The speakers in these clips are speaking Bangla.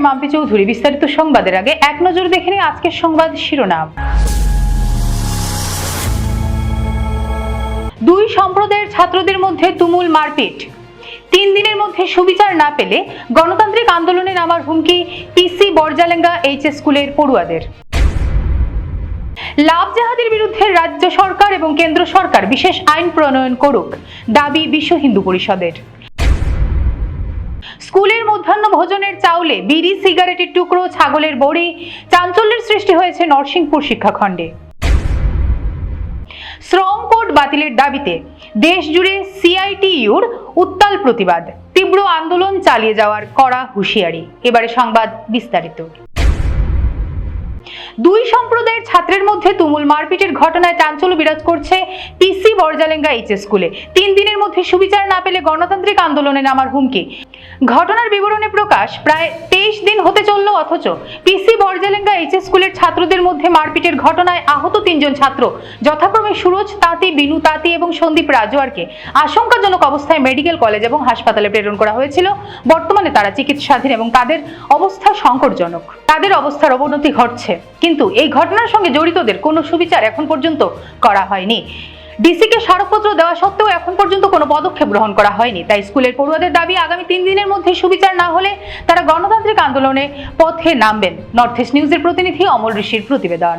আমি মাম্পি চৌধুরী বিস্তারিত সংবাদের আগে এক নজর দেখে নিই আজকের সংবাদ শিরোনাম। দুই সম্প্রদায়ের ছাত্রদের মধ্যে তুমুল মারপিট। তিন দিনের মধ্যে সুবিচার না পেলে গণতান্ত্রিক আন্দোলনে নামার হুমকি পিসি বরজালেঙ্গা এইচএস স্কুলের পড়ুয়াদের। লাভ জাহাজের বিরুদ্ধে রাজ্য সরকার এবং কেন্দ্র সরকার বিশেষ আইন প্রণয়ন করুক, দাবি বিশ্ব হিন্দু পরিষদের। স্কুলের মধ্যাহ্ন ভোজনের চাউলে বিড়ি, সিগারেটের টুকরো, ছাগলের বড়ি, চাঞ্চল্যের সৃষ্টি হয়েছে নরসিংপুর শিক্ষাখণ্ডে। শ্রম কোড বাতিলের দাবিতে দেশ জুড়ে সিআইটিইউর উত্তাল প্রতিবাদ। তীব্র আন্দোলন চালিয়ে যাওয়ার কড়া হুঁশিয়ারি। এবারে সংবাদ বিস্তারিত। দুই সম্প্রদায়ের ছাত্রের মধ্যে তুমুল মারপিটের ঘটনায় চাঞ্চল্য বিরাজ করছে পিসি বরজালেঙ্গা এইচএস স্কুলে। তিন দিনের মধ্যে সুবিচার না পেলে গণতান্ত্রিক আন্দোলনে নামার হুমকি। ঘটনার বিবরণে প্রকাশ, প্রায় তেইশ দিন হতে চলল অথচ। পিসি বরজালেঙ্গা এইচএস স্কুলের ছাত্রদের মধ্যে মারপিটের ঘটনায় আহত তিনজন ছাত্র। যথাক্রমে সুরজ, তাঁতি, বিনু, তাঁতি এবং সন্দীপ রাজওয়ারকে আশঙ্কাজনক অবস্থায় মেডিকেল কলেজ এবং হাসপাতালে প্রেরণ করা হয়েছিল। বর্তমানে তারা চিকিৎসাধীন এবং তাদের অবস্থা সংকটজনক। তাদের অবস্থার অবনতি ঘটছে। কিন্তু এই ঘটনার সঙ্গে জড়িতদের কোনো সুবিচার এখন পর্যন্ত করা হয়নি। ডিসিকে স্মারকপত্র দেওয়া সত্ত্বেও এখন পর্যন্ত কোনো পদক্ষেপ গ্রহণ করা হয়নি। তাই স্কুলের পড়ুয়াদের দাবি, আগামী তিন দিনের মধ্যে সুবিচার না হলে তারা গণতান্ত্রিক আন্দোলনে পথে নামবেন। নর্থ ইস্ট নিউজের প্রতিনিধি অমল ঋষির প্রতিবেদন।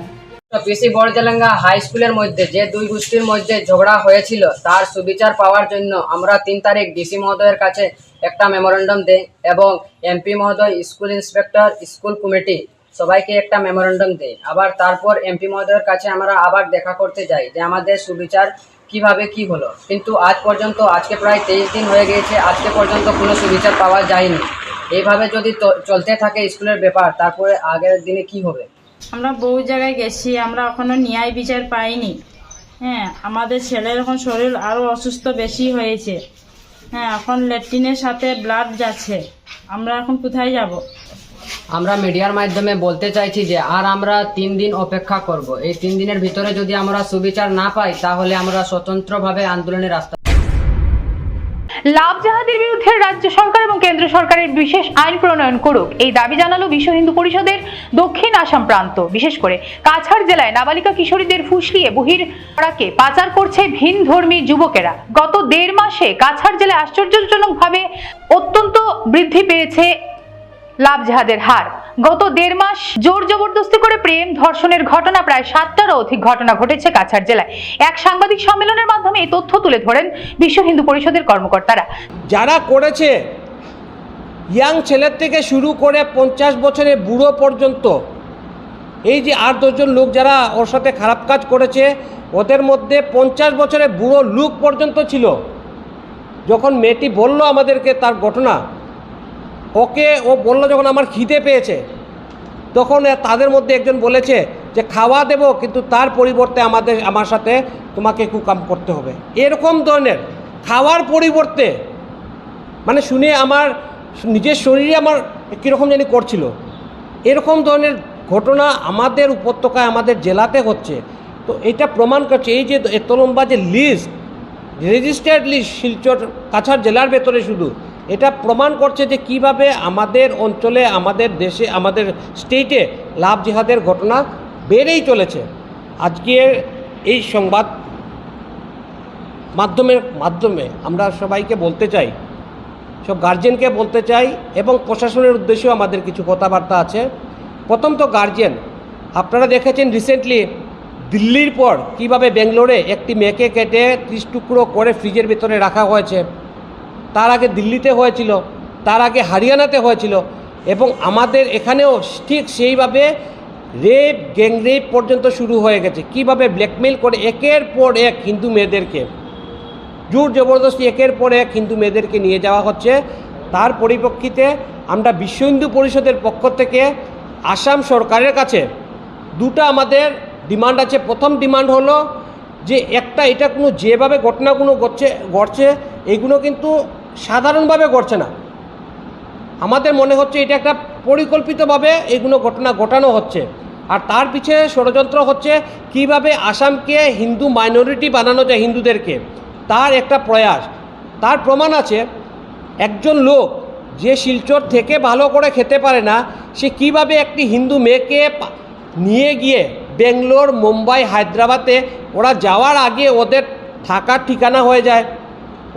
পিসি বড়জেলাঙ্গা হাই স্কুলের মধ্যে যে দুই গোষ্ঠীর মধ্যে ঝগড়া হয়েছিল, তার সুবিচার পাওয়ার জন্য আমরা তিন তারিখ ডিসি মহোদয়ের কাছে একটা মেমোরেন্ডাম দেই এবং এমপি মহোদয়, স্কুল ইন্সপেক্টর, স্কুল কমিটি সবাইকে একটা মেমোরেন্ডাম দেই। আবার তারপর এমপি মহোদয়ের কাছে আমরা আবার দেখা করতে যাই যে আমাদের সুবিচার কীভাবে কি হলো। কিন্তু আজ পর্যন্ত, আজকে প্রায় তেইশ দিন হয়ে গিয়েছে, আজকে পর্যন্ত কোনো সুবিচার পাওয়া যায়নি। এইভাবে যদি চলতে থাকে স্কুলের ব্যাপার, তারপরে আগের দিনে কি হবে? আমরা বহু জায়গায় গেছি, আমরা এখনও ন্যায় বিচার পাইনি। হ্যাঁ আমাদের ছেলের এখন শরীর আরও অসুস্থ বেশি হয়েছে। হ্যাঁ এখন ল্যাট্রিনের সাথে ব্লাড যাচ্ছে। আমরা এখন কোথায় যাব? আমরা মিডিয়ার মাধ্যমে বলতে চাইছি যে, আর আমরা তিন দিন অপেক্ষা করব। এই তিন দিনের ভিতরে যদি আমরা সুবিচার না পাই, তাহলে আমরা স্বতন্ত্রভাবে আন্দোলনের রাস্তা লাভ জাহাজের বিরুদ্ধে রাজ্য সরকার এবং কেন্দ্র সরকারের বিশেষ আইন প্রণয়ন করুক। এই দাবি জানালো বিশ্ব হিন্দু পরিষদের দক্ষিণ আসাম প্রান্ত। বিশেষ করে কাছাড় জেলায় নাবালিকা কিশোরীদের ফুসলিয়ে বহির পাড়াকে পাচার করছে ভিন ধর্মী যুবকেরা। গত দেড় মাসে কাছাড় জেলায় আশ্চর্যজনকভাবে অত্যন্ত বৃদ্ধি পেয়েছে লাভ জাহাজের হার। গত দেড় মাস জোর জবরদস্তি করে প্রেম ধর্ষণের ঘটনা প্রায় সাতটারও অধিক ঘটনা ঘটেছে কাছাড় জেলায়। এক সাংবাদিক সম্মেলনের মাধ্যমে এই তথ্য তুলে ধরেন বিশ্ব হিন্দু পরিষদের কর্মকর্তারা। যারা করেছে, ইয়াং ছেলের থেকে শুরু করে পঞ্চাশ বছরের বুড়ো পর্যন্ত, এই যে আট দশজন লোক যারা ওর সাথে খারাপ কাজ করেছে, ওদের মধ্যে পঞ্চাশ বছরের বুড়ো লোক পর্যন্ত ছিল। যখন মেয়েটি বলল আমাদেরকে তার ঘটনা ওকে ও বলল যখন আমার খিদে পেয়েছে, তখন তাদের মধ্যে একজন বলেছে যে, খাওয়া দেব, কিন্তু তার পরিবর্তে আমাদের, আমার সাথে তোমাকে কুকাম করতে হবে। এরকম ধরনের খাওয়ার পরিবর্তে মানে শুনে আমার নিজের শরীরে আমার কীরকম জানি করছিল। এরকম ধরনের ঘটনা আমাদের উপত্যকায়, আমাদের জেলাতে হচ্ছে। তো এটা প্রমাণ করছে এই যে এত লম্বা যে list registered list Silchar Cachar জেলার ভেতরে শুধু। এটা প্রমাণ করছে যে কীভাবে আমাদের অঞ্চলে, আমাদের দেশে, আমাদের স্টেটে লাভ জিহাদের ঘটনা বেড়েই চলেছে। আজকে এই সংবাদ মাধ্যমের মাধ্যমে আমরা সবাইকে বলতে চাই, সব গার্জেনকে বলতে চাই এবং প্রশাসনের উদ্দেশ্যেও আমাদের কিছু কথাবার্তা আছে। প্রথম তো গার্জেন আপনারা দেখেছেন রিসেন্টলি দিল্লির পর কীভাবে বেঙ্গলোরে একটি মেয়েকে কেটে ত্রিশ টুকরো করে ফ্রিজের ভিতরে রাখা হয়েছে। তার আগে দিল্লিতে হয়েছিল, তার আগে হরিয়ানাতে হয়েছিল এবং আমাদের এখানেও ঠিক সেইভাবে রেপ, গ্যাং রেপ পর্যন্ত শুরু হয়ে গেছে। কীভাবে ব্ল্যাকমেল করে একের পর এক হিন্দু মেয়েদেরকে, জোর জবরদস্তি একের পর এক হিন্দু মেয়েদেরকে নিয়ে যাওয়া হচ্ছে, তার পরিপ্রেক্ষিতে আমরা বিশ্ব হিন্দু পরিষদের পক্ষ থেকে আসাম সরকারের কাছে দুটো আমাদের ডিমান্ড আছে। প্রথম ডিমান্ড হলো যে একটা, এটা কোনো যেভাবে ঘটনাগুলো ঘটছে ঘটছে, এগুলো কিন্তু সাধারণভাবে ঘটছে না। আমাদের মনে হচ্ছে এটা একটা পরিকল্পিতভাবে এগুলো ঘটনা ঘটানো হচ্ছে। আর তার পিছিয়ে ষড়যন্ত্র হচ্ছে কীভাবে আসামকে হিন্দু মাইনরিটি বানানো যায় হিন্দুদেরকে। তার একটা প্রয়াস। তার প্রমাণ আছে, একজন লোক যে শিলচর থেকে ভালো করে খেতে পারে না, সে কীভাবে একটি হিন্দু মেয়েকে নিয়ে গিয়ে বেঙ্গলোর, মুম্বাই, হায়দ্রাবাদে ওরা যাওয়ার আগে ওদের থাকার ঠিকানা হয়ে যায়।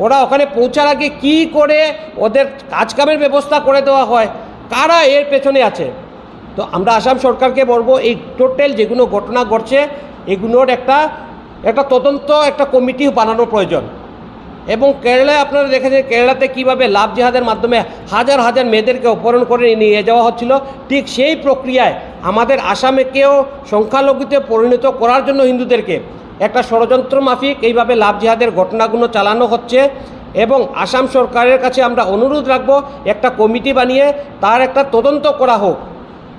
ওরা ওখানে পৌঁছার আগে কি করে ওদের কাজকামের ব্যবস্থা করে দেওয়া হয়, কারা এর পেছনে আছে? তো আমরা আসাম সরকারকে বলব, এই টোটাল যেগুলো ঘটনা ঘটছে, এগুলোর একটা একটা তদন্ত, একটা কমিটি বানানোর প্রয়োজন। এবং কেরালায় আপনারা দেখেছেন, কেরালাতে কীভাবে লাভ জেহাদের মাধ্যমে হাজার হাজার মেয়েদেরকে অপহরণ করে নিয়ে যাওয়া হচ্ছিল, ঠিক সেই প্রক্রিয়ায় আমাদের আসামেকেও সংখ্যালঘুতে পরিণত করার জন্য হিন্দুদেরকে একটা ষড়যন্ত্র মাফিক, এইভাবে লাভ জিহাদের ঘটনাগুলো চালানো হচ্ছে এবং আসাম সরকারের কাছে আমরা অনুরোধ রাখব, একটা কমিটি বানিয়ে তার একটা তদন্ত করা হোক।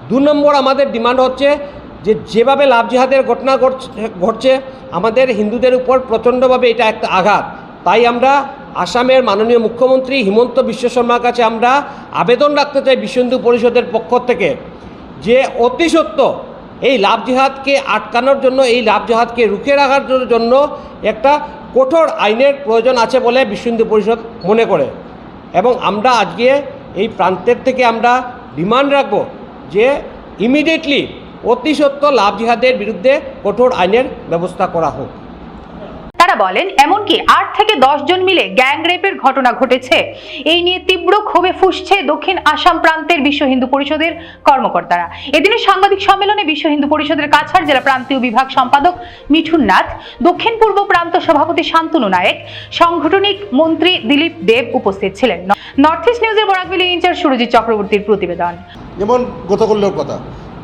দু নম্বর আমাদের ডিমান্ড হচ্ছে যে যেভাবে লাভ জিহাদের ঘটনা ঘটছে আমাদের হিন্দুদের উপর প্রচণ্ডভাবে এটা একটা আঘাত। তাই আমরা আসামের মাননীয় মুখ্যমন্ত্রী হিমন্ত বিশ্ব শর্মার কাছে আমরা আবেদন রাখতে চাই বিশ্ব হিন্দু পরিষদের পক্ষ থেকে যে অতি সত্য এই লাভ জিহাদকে আটকানোর জন্য, এই লাভ জিহাদকে রুখে রাখার জন্য একটা কঠোর আইনের প্রয়োজন আছে বলে বিশ্ব হিন্দু পরিষদ মনে করে। এবং আমরা আজকে এই প্রান্তের থেকে আমরা ডিমান্ড রাখব যে ইমিডিয়েটলি অতি সত্য লাভ জিহাদের বিরুদ্ধে কঠোর আইনের ব্যবস্থা করা হোক। তারা বলেন, এমনকি আট থেকে দশ জন মিলে গ্যাং রেপের ঘটনা ঘটেছে। এই নিয়ে তীব্র ক্ষোভে ফুসছে দক্ষিণ আসাম প্রান্তের বিশ্ব হিন্দু পরিষদের কর্মকর্তারা। এদিনের সাংবাদিক সম্মেলনে বিশ্ব হিন্দু পরিষদের কাছাড় জেলা প্রান্তীয় বিভাগ সম্পাদক মিঠুন নাথ, দক্ষিণ পূর্ব প্রান্ত সভাপতি শান্তনু নায়েক, সাংগঠনিক মন্ত্রী দিলীপ দেব উপস্থিত ছিলেন। নর্থ ইস্ট নিউজের বরাকবিলি ইনচার্জ সুরজিৎ চক্রবর্তীর প্রতিবেদন। যেমন গতকল্যর কথা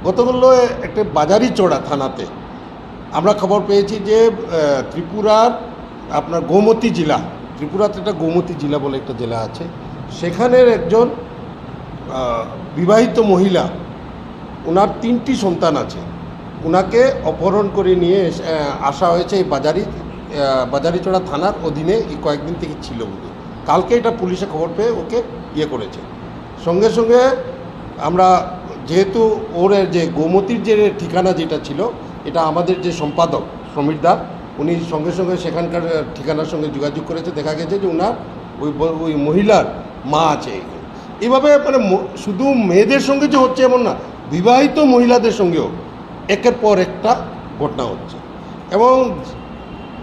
গতকল্য একটা বাজারি চোড়া থানাতে আমরা খবর পেয়েছি যে ত্রিপুরার আপনার গোমতী জেলা, ত্রিপুরাতে একটা গোমতী জেলা বলে একটা জেলা আছে, সেখানের একজন বিবাহিত মহিলা ওনার তিনটি সন্তান আছে। ওনাকে অপহরণ করে নিয়ে আসা হয়েছে এই বাজারি বাজারিচড়া থানার অধীনে এই কয়েকদিন থেকে ছিল বলে। কালকে এটা পুলিশে খবর পেয়ে ওকে ইয়ে করেছে। সঙ্গে সঙ্গে আমরা, যেহেতু ওর যে গোমতীর যে ঠিকানা যেটা ছিল এটা আমাদের যে সম্পাদক সমীর দা, উনি সঙ্গে সঙ্গে সেখানকার ঠিকানার সঙ্গে যোগাযোগ করেছে, দেখা গেছে যে ওনার ওই ওই মহিলার মা আছে। এইভাবে মানে শুধু মেয়েদের সঙ্গে যে হচ্ছে এমন না, বিবাহিত মহিলাদের সঙ্গেও একের পর একটা ঘটনা হচ্ছে এবং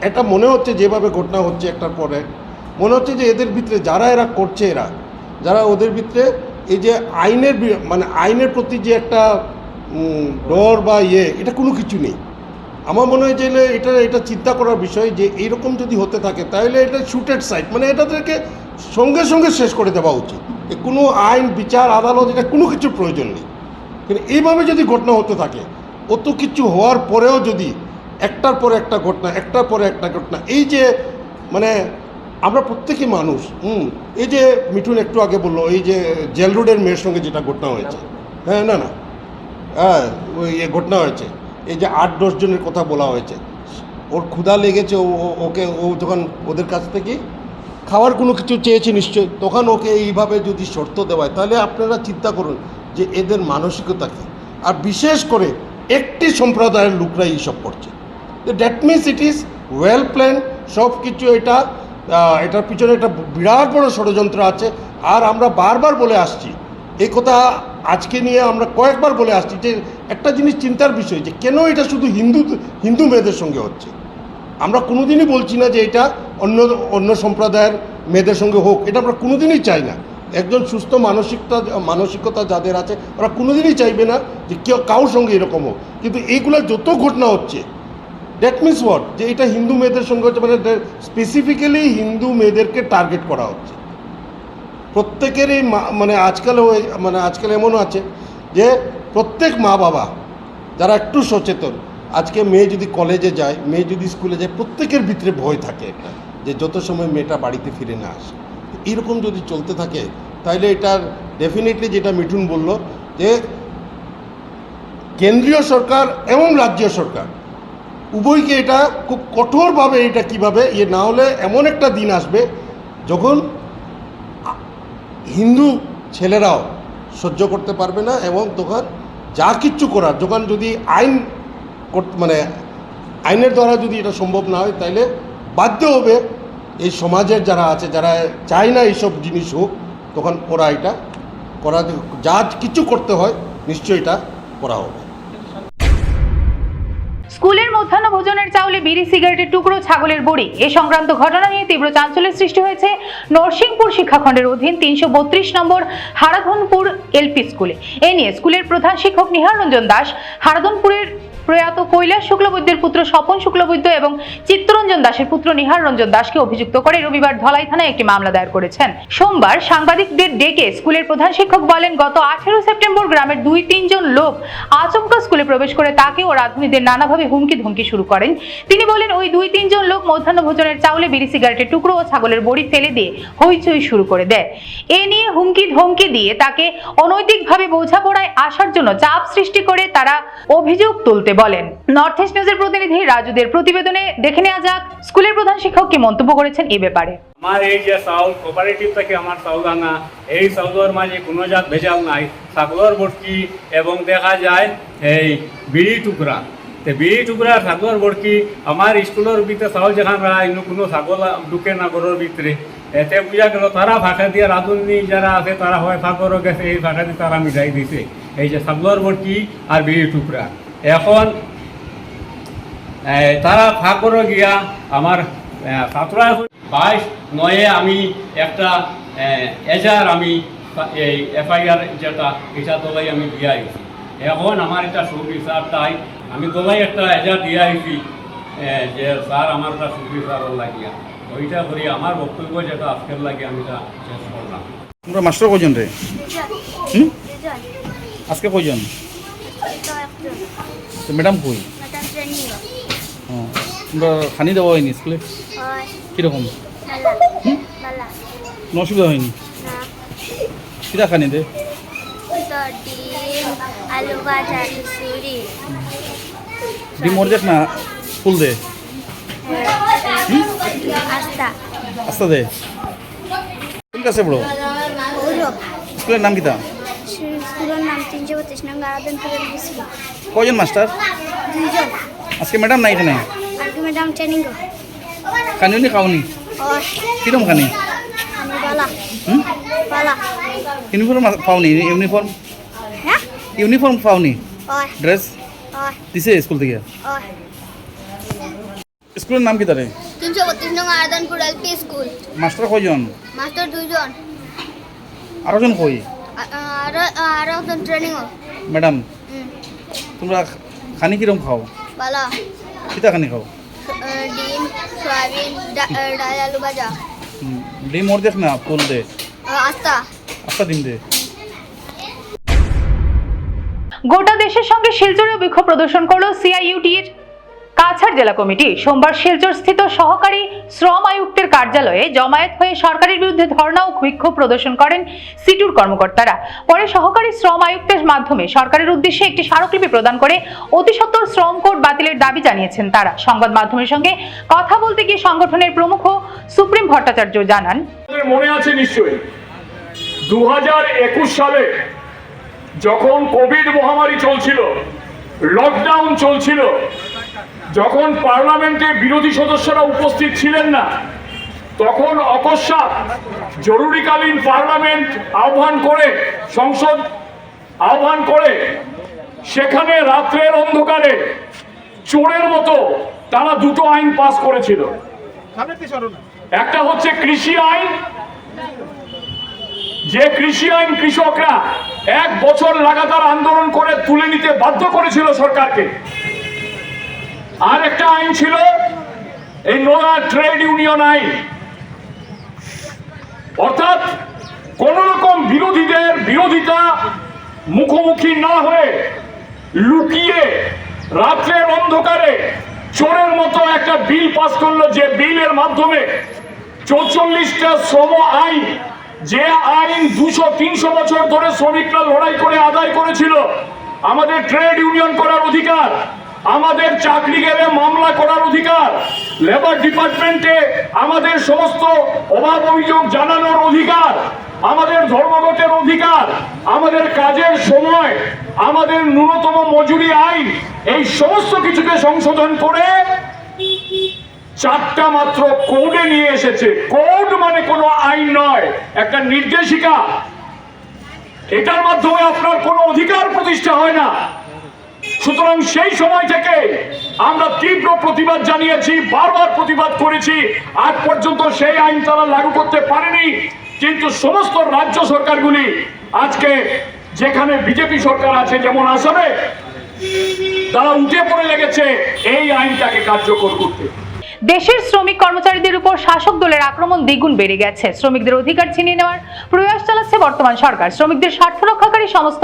এটা মনে হচ্ছে যেভাবে ঘটনা হচ্ছে একটার পরে মনে হচ্ছে যে এদের ভিতরে যারা এরা করছে এরা, যারা ওদের ভিতরে এই যে আইনের মানে আইনের প্রতি যে একটা ডর বা ইয়ে এটা কোনো কিছু নেই। আমার মনে হয় যে এটা এটা চিন্তা করার বিষয় যে এইরকম যদি হতে থাকে তাহলে এটা শুটেড সাইট মানে এটাদেরকে সঙ্গে সঙ্গে শেষ করে দেওয়া উচিত। কোনো আইন বিচার আদালত এটা কোনো কিছুর প্রয়োজন নেই। কিন্তু এইভাবে যদি ঘটনা হতে থাকে অত কিছু হওয়ার পরেও যদি একটার পর একটা ঘটনা একটার পরে একটা ঘটনা এই যে মানে আমরা প্রত্যেকে মানুষ হুম এই যে মিঠুন একটু আগে বলল এই যে জেল রোডের মেয়ের সঙ্গে যেটা ঘটনা হয়েছে। হ্যাঁ না না। হ্যাঁ ওই এ ঘটনা হয়েছে। এই যে আট, দশ জনের কথা বলা হয়েছে। ওর ক্ষুধা লেগেছে, ও ওকে, ও যখন ওদের কাছ থেকে খাওয়ার কোনো কিছু চেয়েছে নিশ্চয়ই তখন ওকে এইভাবে যদি শর্ত দেওয়ায় তাহলে আপনারা চিন্তা করুন যে এদের মানসিকতা কী। আর বিশেষ করে একটি সম্প্রদায়ের লোকরা এইসব করছে। That means it is well plan সব কিছু এটা এটার পিছনে একটা বিরাট বড় ষড়যন্ত্র আছে। আর আমরা বারবার বলে আসছি এই কথা আজকে নিয়ে আমরা কয়েকবার বলে আসছি যে একটা জিনিস চিন্তার বিষয় যে কেন এটা শুধু হিন্দু হিন্দু মেয়েদের সঙ্গে হচ্ছে? আমরা কোনোদিনই বলছি না যে এটা অন্য অন্য সম্প্রদায়ের মেয়েদের সঙ্গে হোক, এটা আমরা কোনোদিনই চাই না। একজন সুস্থ মানসিকতা মানসিকতা যাদের আছে, ওরা কোনোদিনই চাইবে না যে কেউ কারোর সঙ্গে এরকম হোক। কিন্তু এইগুলো যত ঘটনা হচ্ছে দ্যাট মিনস হোয়াট যে এটা হিন্দু মেয়েদের সঙ্গে হচ্ছে মানে স্পেসিফিক্যালি হিন্দু মেয়েদেরকে টার্গেট করা হচ্ছে। প্রত্যেকেরই মানে আজকাল মানে আজকাল এমনও আছে যে প্রত্যেক মা বাবা যারা একটু সচেতন, আজকে মেয়ে যদি কলেজে যায়, মেয়ে যদি স্কুলে যায়, প্রত্যেকের ভিতরে ভয় থাকে যে যত সময় মেয়েটা বাড়িতে ফিরে না আসে। এরকম যদি চলতে থাকে তাহলে এটার ডেফিনেটলি যেটা মিঠুন বলল যে কেন্দ্রীয় সরকার এবং রাজ্য সরকার, উভয়কে এটা খুব কঠোরভাবে এটা কীভাবে ইয়ে না হলে এমন একটা দিন আসবে যখন হিন্দু ছেলেরাও সহ্য করতে পারবে না এবং দোকান যা কিচ্ছু করার দোকান যদি আইন মানে আইনের দ্বারা যদি এটা সম্ভব না হয় তাহলে বাধ্য হবে এই সমাজের যারা আছে, যারা চায় না এইসব জিনিস হোক, তখন ওরা এটা করা যা কিছু করতে হয়, নিশ্চয়ই এটা করা হবে। স্কুলের মধ্যাহ্ন ভোজনের চাউলে বিড়ি, সিগারেটের টুকরো, ছাগলের বড়ি। এ সংক্রান্ত ঘটনা নিয়ে তীব্র চাঞ্চল্যের সৃষ্টি হয়েছে নরসিংপুর শিক্ষাখণ্ডের অধীন তিনশো বত্রিশ নম্বর হারাধনপুর এলপি স্কুলে। এ নিয়ে স্কুলের প্রধান শিক্ষক নিহার রঞ্জন দাস, হারাধনপুরের প্রয়াত কৈলাস শুক্লবৈদ্যের পুত্র স্বপন শুক্লবৈদ্য এবং চিত্তরঞ্জন দাসের পুত্র নিহার রঞ্জন দাসকে অভিযুক্ত করে রবিবার ধলাই থানায় একটি মামলা দায়ের করেছেন। সোমবার সাংবাদিকদের ডেকে স্কুলের প্রধান শিক্ষক বলেন, গত আঠেরো সেপ্টেম্বর গ্রামের দুই তিনজন লোক আচমকা স্কুলে প্রবেশ করে তাকে ও রাধুনীদের নানাভাবে হুমকি ধমকি শুরু করেন। তিনি বলেন, ওই দুই তিনজন লোক মধ্যাহ্ন ভোজনের চাউলে, বিড়ি, সিগারেটের টুকরো ও ছাগলের বড়ি ফেলে দিয়ে হইচই শুরু করে দেয়। এ নিয়ে হুমকি ধমকি দিয়ে তাকে অনৈতিকভাবে বোঝাপড়ায় আসার জন্য চাপ সৃষ্টি করে তারা অভিযোগ তুলতে বলেন। নর্থ ইস্ট নিউজের প্রতিনিধি রাজুদের প্রতিবেদনে দেখে নেওয়া যাক স্কুলের প্রধান শিক্ষক কি মন্তব্য করেছেন এ ব্যাপারে। আমার এই যে চাউল কোপারেটিভ থেকে আমার চাউল আনা এই চাউলের মাঝে কোনো জাত ভেজাল নাই। ছাগলের বটকি এবং দেখা যায় এই বিড়ি টুকরা। তে বিড়ি টুকরা ছাগলের বটকি, আমার স্কুলের ভিতরে চাউল যেখান রায় কোনো ছাগল ঢুকে না ঘরের ভিতরে। এতে বুঝা গেল তারা ভাষা দিয়ে রাঁধুনি যারা আছে, তারা হয় ফাঁকরও গেছে, এই ভাষা দিয়ে তারা মিটাই দিছে। এই যে ছাগলের বটকি আর বিড়ি টুকরা। এখন এই, তারা ফাঁকরও গিয়া আমার সাতরায় বাইশ নয়ে আমি একটা এজার আমি এই এফআইআর যেটা এটা দলাই আমি দিয়ে আইছি। এখন আমার এটা সুবিচার তাই আমি দলাই একটা এজার দিয়ে আইছি যে স্যার আমার একটা সুবিচার লাগিয়া। ওইটা করি আমার বক্তব্য যেটা আজকের লাগে আমি এটা শেষ করলাম। তোমরা মাস্টার কজন রে? হুম? আজকে কজন তো ম্যাডাম কই? তোমরা খানি দেওয়া হয়নি স্কুলে? কীরকম? কোনো অসুবিধা হয়নি? কিরা খানি দে? ডিম দেখ না ফুল দে। আস্তা। আস্তা দে। কোন কাছে গৌরব স্কুলের নাম কিতা তিনশো বত্রিশ নং আরাধনপুরের বিসি কজন মাস্টার দুইজন আজকে ম্যাডাম নাই এখানে আর কি ম্যাডাম ট্রেনিং খানিও খাওনি ও কিরম খানি আমি বালা হুম বালা ইউনিফর্ম পাওনি ইউনিফর্ম হ্যাঁ ইউনিফর্ম পাওনি ওই ড্রেস ওই দিছে স্কুল থেকে ওই স্কুলের নাম কি তারে তিনশো বত্রিশ নং আরাধনপুর এলপি স্কুল মাস্টার কয়জন মাস্টার দুইজন আরও জন কই আর আরও একজন ম্যাডাম তোমরা খানি কিরম খাও? বালা। কিতা খানি খাও? ডিম সয়াবিন ডাল আলু ভাজা। ডিম ওর দেখ না ফুল দে। আস্তা। আস্তা ডিম দে। গোটা দেশের সঙ্গে শিলচরে বিক্ষোভ প্রদর্শন করল সিআইইউটির কাছাড় জেলা কমিটি। সোমবার শিলচর স্থিত সহকারী শ্রম আয়ুক্তের কার্যালয়ে জমায়েত হয়ে সরকারের বিরুদ্ধে ধর্ণা ও বিক্ষোভ প্রদর্শন করেন সিটুর কর্মকর্তারা। পরে সহকারী শ্রম আয়ুক্তের মাধ্যমে সরকারের উদ্দেশ্যে একটি স্মারকলিপি প্রদান করে অতি সত্বর শ্রম কোড বাতিলের দাবি জানিয়েছেন তারা। সংবাদ মাধ্যমের সঙ্গে কথা বলতে গিয়ে সংগঠনের প্রমুখ সুপ্রিম ভট্টাচার্য জানান মনে আছে নিশ্চয়ই দু হাজার একুশ সালে যখন কোভিড মহামারী চলছিল লকডাউন চলছিল যখন পার্লামেন্টে বিরোধী সদস্যরা উপস্থিত ছিলেন না, তখন অকস্মাৎ জরুরিকালীন পার্লামেন্ট আহ্বান করে, সংসদ আহ্বান করে, সেখানে রাত্রের অন্ধকারে চোরের মতো তারা দুটো আইন পাস করেছিল। একটা হচ্ছে কৃষি আইন, যে কৃষি আইন কৃষকরা এক বছর লাগাতার আন্দোলন করে তুলে নিতে বাধ্য করেছিল সরকারকে। আর একটা আইন ছিল, এই নোয়া ট্রেড ইউনিয়ন আইন। অর্থাৎ কোন রকম বিরোধীদের বিরোধিতা মুখোমুখি না হয়ে লুকিয়ে রাত্রের অন্ধকারে চোরের মতো একটা বিল পাস করল যে বিলের মাধ্যমে। চৌচল্লিশটা শ্রম আইন, যে আইন দুশো, তিনশো বছর ধরে শ্রমিকরা লড়াই করে আদায় করেছিল, আমাদের ট্রেড ইউনিয়ন করার অধিকার। আমাদের চাকরি গেলে মামলা করার অধিকার। লেবার ডিপার্টমেন্টে আমাদের সমস্ত অভাব অভিযোগ জানানোর অধিকার, আমাদের ধর্মঘটের অধিকার, আমাদের কাজের সময়, আমাদের ন্যূনতম মজুরি আইন, এই সমস্ত কিছুকে সংশোধন করে চারটা মাত্র কোডে নিয়ে এসেছে। কোড মানে কোনো আইন নয়, একটা নির্দেশিকা। এটার মাধ্যমে আপনার কোনো অধিকার প্রতিষ্ঠা হয় না। সুতরাং সেই সময় থেকে আমরা তীব্র প্রতিবাদ জানিয়েছি, বারবার প্রতিবাদ করেছি। আজ পর্যন্ত সেই আইন তারা লাগু করতে পারেনি, কিন্তু সমস্ত রাজ্য সরকারগুলি আজকে যেখানে বিজেপি সরকার আছে যেমন আসামে, তারা উঠে পড়ে লেগেছে এই আইনটাকে কার্যকর করতে। দেশের শ্রমিক কর্মচারীদের উপর শাসক দলের আক্রমণ দ্বিগুণ বেড়ে গেছে। শ্রমিকদের অধিকার ছিনিয়ে নেওয়ার প্রয়াস চালাচ্ছে বর্তমান সরকার। শ্রমিকদের স্বার্থ রক্ষাকারী সমস্ত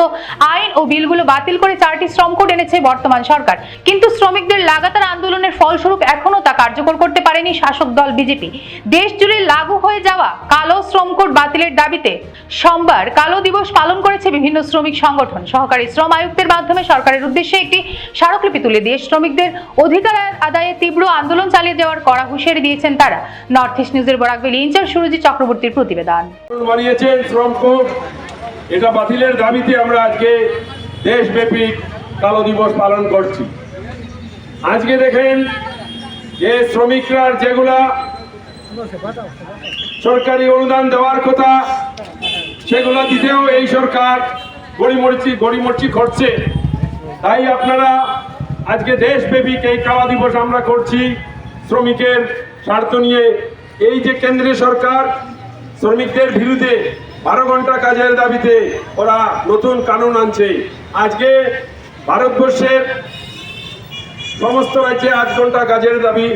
আইন ও বিলগুলো বাতিল করে চারটি শ্রম কোড এনেছে বর্তমান সরকার। কিন্তু শ্রমিকদের লাগাতার আন্দোলনের ফলস্বরূপ এখনও তা কার্যকর করতে পারেনি শাসক দল বিজেপি। দেশ জুড়ে লাগু হয়ে যাওয়া কালো শ্রম কোড বাতিলের দাবিতে সোমবার কালো দিবস পালন করেছে বিভিন্ন শ্রমিক সংগঠন। সহকারী শ্রম আয়ুক্তের মাধ্যমে সরকারের উদ্দেশ্যে একটি স্মারকলিপি তুলে দিয়ে শ্রমিকদের অধিকার আদায়ে তীব্র আন্দোলন চালিয়ে যাওয়ার কড়া হুঁশিয়ারি দিয়েছেন তারা। নর্থ ইস্ট নিউজের বরাকবেলি ইনচার্জ সুরজিৎ চক্রবর্তীর প্রতিবেদন। শ্রম এটা বাতিলের দাবিতে আমরা আজকে দেশব্যাপী কালো দিবস পালন করছি। আজকে দেখেন যে শ্রমিকরা যেগুলা সরকারি অনুদান দেওয়ার কথা, সেগুলা দিতেও এই সরকার গড়িমরিচি গড়িমরিচি করছে। তাই আপনারা আজকে দেশব্যাপী এই কালা দিবস আমরা করছি। শ্রমিকের স্বার্থ নিয়ে এই যে কেন্দ্রীয় সরকার শ্রমিকদের বিরুদ্ধে বারো ঘণ্টা কাজের দাবিতে ওরা নতুন কানুন আনছে। আজকে ভারতবর্ষের সমস্ত রাজ্যে আট ঘণ্টা কাজের দাবি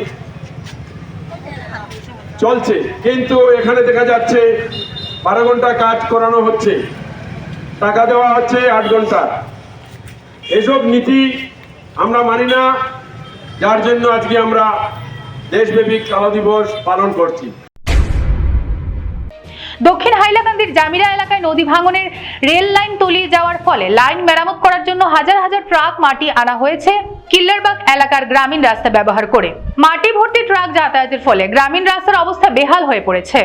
চলছে। কিন্তু এখানে দেখা যাচ্ছে বারো ঘণ্টা কাজ করানো হচ্ছে। টাকা দেওয়া হচ্ছে আট ঘণ্টা। এসব নীতি আমরা মানি না। যার জন্য আজকে আমরা দেশব্যাপী কালো দিবস পালন করছি। দক্ষিণ হাইলাকান্দির জামিরা এলাকায় নদী ভাঙনের রেল লাইন তলিয়ে যাওয়ার ফলে লাইন মেরামত করার জন্য হাজার হাজার ট্রাক মাটি আনা হয়েছে। কিল্লারবাগ এলাকার গ্রামীণ রাস্তা ব্যবহার করে মাটি ভর্তি ট্রাক যাতায়াতের ফলে গ্রামীণ রাস্তার অবস্থা বেহাল হয়ে পড়েছে।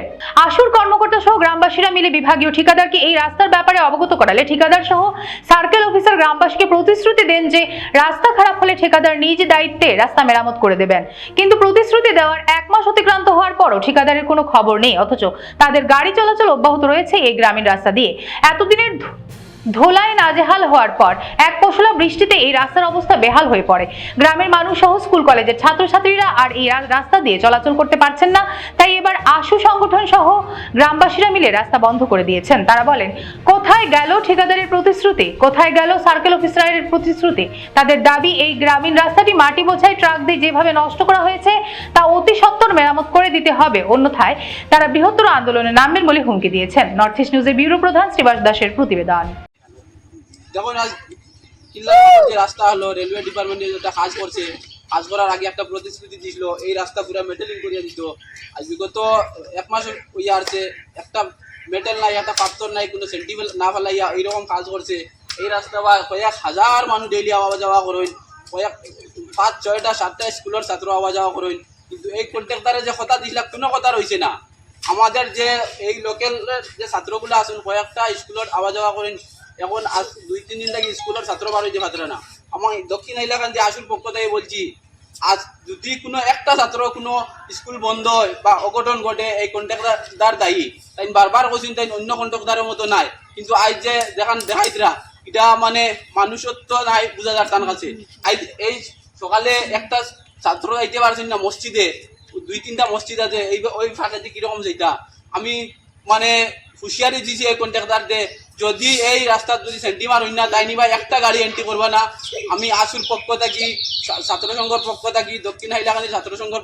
আশুর কর্মকর্তা সহ গ্রামবাসীরা মিলে বিভাগীয় ঠিকাদারকে এই রাস্তার ব্যাপারে অবগত করালে ঠিকাদার সহ সার্কেল অফিসার গ্রামবাসীকে প্রতিশ্রুতি দেন যে রাস্তা খারাপ হলে ঠিকাদার নিজ দায়িত্বে রাস্তা মেরামত করে দেবেন। কিন্তু প্রতিশ্রুতি দেওয়ার এক মাস অতিক্রান্ত হওয়ার পরও ঠিকাদারের কোনো খবর নেই, অথচ তাদের গাড়ি চলাচল অব্যাহত রয়েছে এই গ্রামীণ রাস্তা দিয়ে। এতদিনের ধোলায় নাজেহাল হওয়ার পর এক পশলা বৃষ্টিতে এই রাস্তার অবস্থা বেহাল হয়ে পড়ে। গ্রামের মানুষ সহ স্কুল কলেজের ছাত্রছাত্রীরা আর এই রাস্তা দিয়ে চলাচল করতে পারছেন না। তাই এবার আশু সংগঠন সহ গ্রামবাসীরা মিলে রাস্তা বন্ধ করে দিয়েছেন। তারা বলেন, কোথায় গেল ঠিকাদারের প্রতিশ্রুতি? কোথায় গেল সার্কেল অফিসারের প্রতিশ্রুতি? তাদের দাবি, এই গ্রামীণ রাস্তাটি মাটি বোঝাই ট্রাক দিয়ে যেভাবে নষ্ট করা হয়েছে, তা অতি সত্বর মেরামত করে দিতে হবে। অন্যথায় তারা বৃহত্তর আন্দোলনে নামবেন বলে হুমকি দিয়েছেন। নর্থ ইস্ট নিউজের ব্যুরো প্রধান শ্রীবাস দাসের প্রতিবেদন। যেমন আজ কিল্লা রাস্তা হলো রেলওয়ে ডিপার্টমেন্টে যেটা কাজ করছে, কাজ করার আগে একটা প্রতিশ্রুতি দিছিল, এই রাস্তা পুরো মেটেলিং করিয়ে দিত। আজ বিগত এক মাস ইয়ে আসছে, একটা মেটেল নাই, একটা পাথর নাই, কোনো সেন্টিমেল না ফেলাইয়া এইরকম কাজ করছে। এই রাস্তা বা কয়েক হাজার মানুষ ডেইলি আওয়া যাওয়া করেন, কয়েক পাঁচ, ছয়টা, সাতটা স্কুলের ছাত্র আওয়া যাওয়া করেন। কিন্তু এই কন্ট্রাক্টারে যে কথা দিছিল, কোনো কথা রয়েছে না। আমাদের যে, এই লোকাল যে ছাত্রগুলো আছেন, কয়েকটা স্কুলত আওয়া যাওয়া করেন এখন আজ দুই, তিন দিন থেকে স্কুলের ছাত্র বার হইতে পারছে না। আমার দক্ষিণ এলাকান যে আসল পক্ষ থেকে বলছি, আজ যদি কোনো একটা ছাত্র কোনো স্কুল বন্ধ হয় বা অঘটন ঘটে, এই কন্ট্রাক্টার দায়ী, তাই বারবার কৈছেন তাই অন্য কন্ট্রাক্টারের মতো নাই। কিন্তু আজ যে দেখান দেখাইতরা, এটা মানে মানুষত্ব নাই বোঝা যার তার কাছে। আজ এই সকালে একটা ছাত্র আইতে পারছেন না মসজিদে, দুই, তিনটা মসজিদ আছে, এই, ওই ফাঁকাতে কীরকম যেটা। আমি মানে হুঁশিয়ারি দিছি এই কন্ট্রাক্টার দে যদি এই রাস্তার যদি সেন্টিমার হই না তাই নিবা একটা গাড়ি এন্ট্রি করবা না। আমি আসুর পক্ষ থাকি ছাত্র সংঘর পক্ষ থাকি দক্ষিণ হাইলাকান্দি ছাত্র সংঘর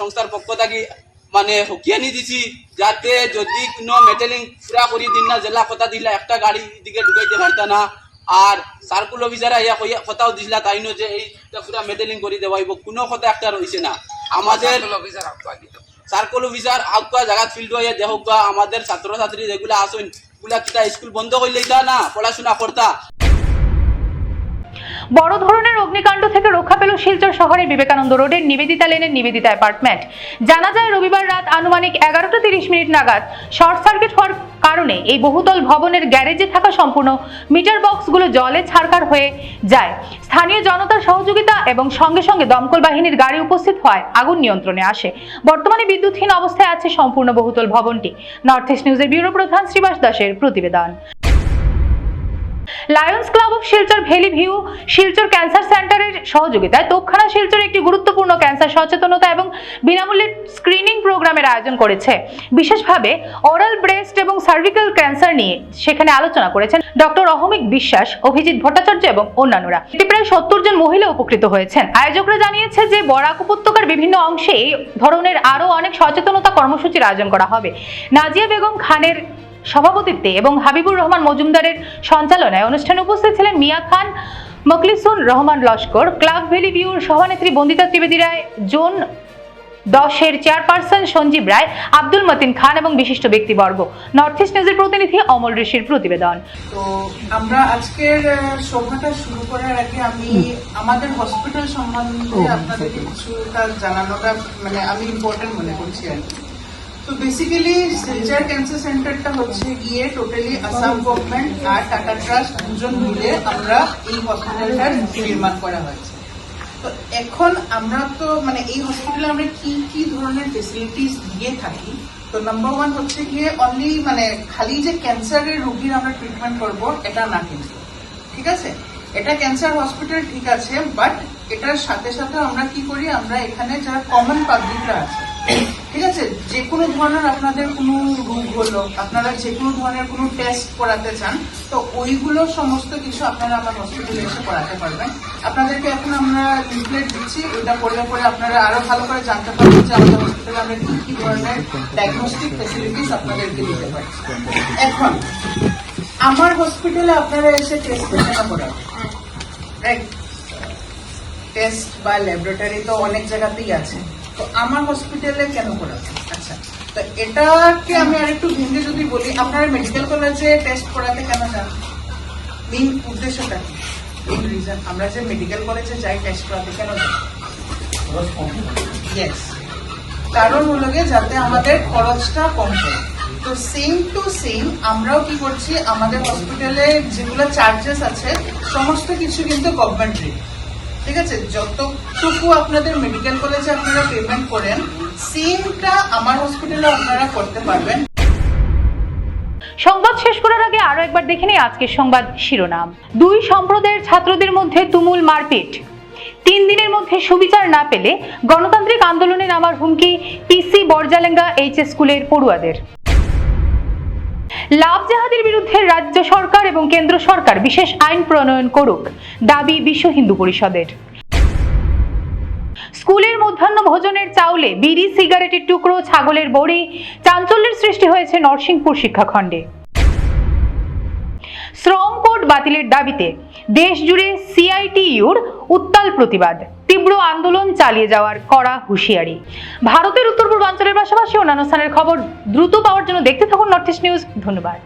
সংস্থার পক্ষ থাকি মানে হুকিয়ানি দিছি যাতে যদি কোনো মেটেলিং পুরা করি দিন না জেলা কথা দিলা একটা গাড়ি দিকে ঢুকাইতে পারতা না। আর সার্কুল অফিসার ইয়া কইয়া কথাও দিছিলা তাই যে এইটা পুরা মেটেলিং করে দেওয়াইব কোনো কথা একটা রয়েছে না। আমাদের সার্কল অফিসার আগুয়া জায়গা ফিল্ড হয়ে দেখুক আমাদের ছাত্রছাত্রী যেগুলো আসুনগুলা কিটা স্কুল বন্ধ করলে না পড়াশোনা করতা বড় ধরনের অগ্নিকাণ্ড থেকে রক্ষা পেল শিলচর শহরের বিবেকানন্দ রোডের নিবেদিতা লেনের নিবেদিতা অ্যাপার্টমেন্ট। জানা যায়, রবিবার রাত আনুমানিক এগারোটা তিরিশ মিনিট নাগাদ, শর্ট সার্কিট হওয়ার কারণে এই বহুতল ভবনের গ্যারেজে থাকা সম্পূর্ণ মিটার বক্সগুলো জলে ছাড়কার হয়ে যায়। স্থানীয় জনতার সহযোগিতা এবং সঙ্গে সঙ্গে দমকল বাহিনীর গাড়ি উপস্থিত হয় আগুন নিয়ন্ত্রণে আসে। বর্তমানে বিদ্যুৎহীন অবস্থায় আছে সম্পূর্ণ বহুতল ভবনটি। নর্থ ইস্ট নিউজের ব্যুরো প্রধান শ্রীবাস দাসের প্রতিবেদন। Lions club of Silchar valley view Silchar cancer সেন্টারের সহযোগিতায় তোপখানা শিলচর একটি গুরুত্বপূর্ণ ক্যান্সার সচেতনতা এবং বিনামূল্যে স্ক্রিনিং প্রোগ্রামের আয়োজন করেছে। বিশেষভাবে ওরাল ব্রেস্ট এবং সার্ভিক্যাল ক্যান্সার নিয়ে সেখানে আলোচনা করেছেন ডক্টর অহমিক বিশ্বাস, অভিজিৎ ভট্টাচার্য এবং অন্যান্যরা। এতে প্রায় সত্তর জন মহিলা উপকৃত হয়েছেন। আয়োজকরা জানিয়েছে যে বরাক উপত্যকার বিভিন্ন অংশে এই ধরনের আরও অনেক সচেতনতা কর্মসূচির আয়োজন করা হবে। নাজিয়া বেগম খানের সভাপতিত্বে এবং হাবিবুর রহমান মজুমদারের সঞ্চালনায় অনুষ্ঠানে উপস্থিত ছিলেন মিয়া খান মকলিসুন রহমান লস্কর ক্লাব ভ্যালি ভিউর সভানেত্রী বন্দিতা ত্রিবেদী রায় জোন দশের চেয়ারপারসন সঞ্জীব রায় আব্দুল মতিন খান এবং বিশিষ্ট ব্যক্তিবর্গ। নর্থ ইস্ট নিউজের প্রতিনিধি অমল ঋষির প্রতিবেদন। তো আমরা আজকের সভাটা শুরু করার আগে আমি আমাদের হসপিটাল সম্বন্ধে আপনাদেরকে কিছুটা জানানোটা মানে আমি ইম্পর্টেন্ট মনে করছি আর কি। তো বেসিক্যালি সিলচার ক্যান্সার সেন্টারটা হচ্ছে গিয়ে টোটালি আসাম গভর্নমেন্ট আর টাটা ট্রাস্ট দুজন মিলে আমরা এই হসপিটালটার নির্মাণ করা হয়েছে। তো এখন আমরা তো মানে এই হসপিটালে আমরা কি কি ধরনের ফেসিলিটিস দিয়ে থাকি? তো নাম্বার ওয়ান হচ্ছে গিয়ে অনলি মানে খালি যে ক্যান্সারের রোগীর আমরা ট্রিটমেন্ট করব, এটা না কিন্তু। ঠিক আছে? এটা ক্যান্সার হসপিটাল ঠিক আছে বাট এটার সাথে সাথে আমরা কি করি? আমরা এখানে যারা কমন পাবলিকরা আছে ঠিক আছে? যে কোনো ধরনের আপনাদের কোনো রোগ হলো আপনারা যে কোনো ধরনের কোনো টেস্ট করাতে চান তো ওইগুলো সমস্ত কিছু আপনারা আমার হসপিটালে এসে করাতে পারবেন। আপনাদেরকে এখন আমরা লিফলেট দিচ্ছি ওইটা পড়লে পরে আপনারা আরও ভালো করে জানতে পারবেন যে আমাদের হসপিটালে আমরা কি কি ধরনের ডায়াগনস্টিক ফেসিলিটিস আপনাদেরকে দিতে পারি। এখন আমার হসপিটালে আপনারা এসে টেস্ট কেন করাবেন রাইট টেস্ট বা ল্যাবরেটরি তো অনেক জায়গাতেই আছে। তো আমার হসপিটালে কেন করাবেন আচ্ছা তো এটাকে আমি আরেকটু ভেঙে যদি বলি, আপনারা মেডিকেল কলেজে টেস্ট করাতে কেন যান? মেইন উদ্দেশ্যটা মেইন রিজন আমরা যে মেডিকেল কলেজে যাই টেস্ট করাতে কেন যাই? ইয়েস কারণ হলো গিয়ে যাতে আমাদের খরচটা কম হয়। তো সেম টু সেম আমরাও কি করছি, আমাদের হসপিটালে যেগুলো চার্জেস আছে, সমস্ত কিছু কিন্তু গভর্নমেন্ট রেট ঠিক আছে? যতটুকু আপনাদের মেডিকেল কলেজে আপনারা পেমেন্ট করেন সেমটা আমার হসপিটালে আপনারা করতে পারবেন। সংবাদ শেষ করার আগে আরও একবার দেখে নিই আজকের সংবাদ শিরোনাম। দুই সম্প্রদায়ের ছাত্রদের মধ্যে তুমুল মারপিট। তিন দিনের মধ্যে সুবিচার না পেলে গণতান্ত্রিক আন্দোলনে নামার হুমকি পিসি বরজালেঙ্গা এইচ স্কুলের পড়ুয়াদের। লাভ জাহাদের বিরুদ্ধে রাজ্য সরকার এবং কেন্দ্র সরকার বিশেষ আইন প্রণয়ন করুক, দাবি বিশ্ব হিন্দু পরিষদের। স্কুলের মধ্যাহ্ন ভোজনের চাউলে বিড়ি, সিগারেটের টুকরো, ছাগলের বড়ি, চাঞ্চল্যের সৃষ্টি হয়েছে নরসিংপুর শিক্ষাখণ্ডে। শ্রম কোড বাতিলের দাবিতে দেশ জুড়ে সিআইটিইউর উত্তাল প্রতিবাদ। তীব্র আন্দোলন চালিয়ে যাওয়ার কড়া হুঁশিয়ারি। ভারতের উত্তর পূর্বাঞ্চলের পাশাপাশি অন্যান্য স্থানের খবর দ্রুত পাওয়ার জন্য দেখতে থাকুন নর্থ ইস্ট নিউজ ধন্যবাদ।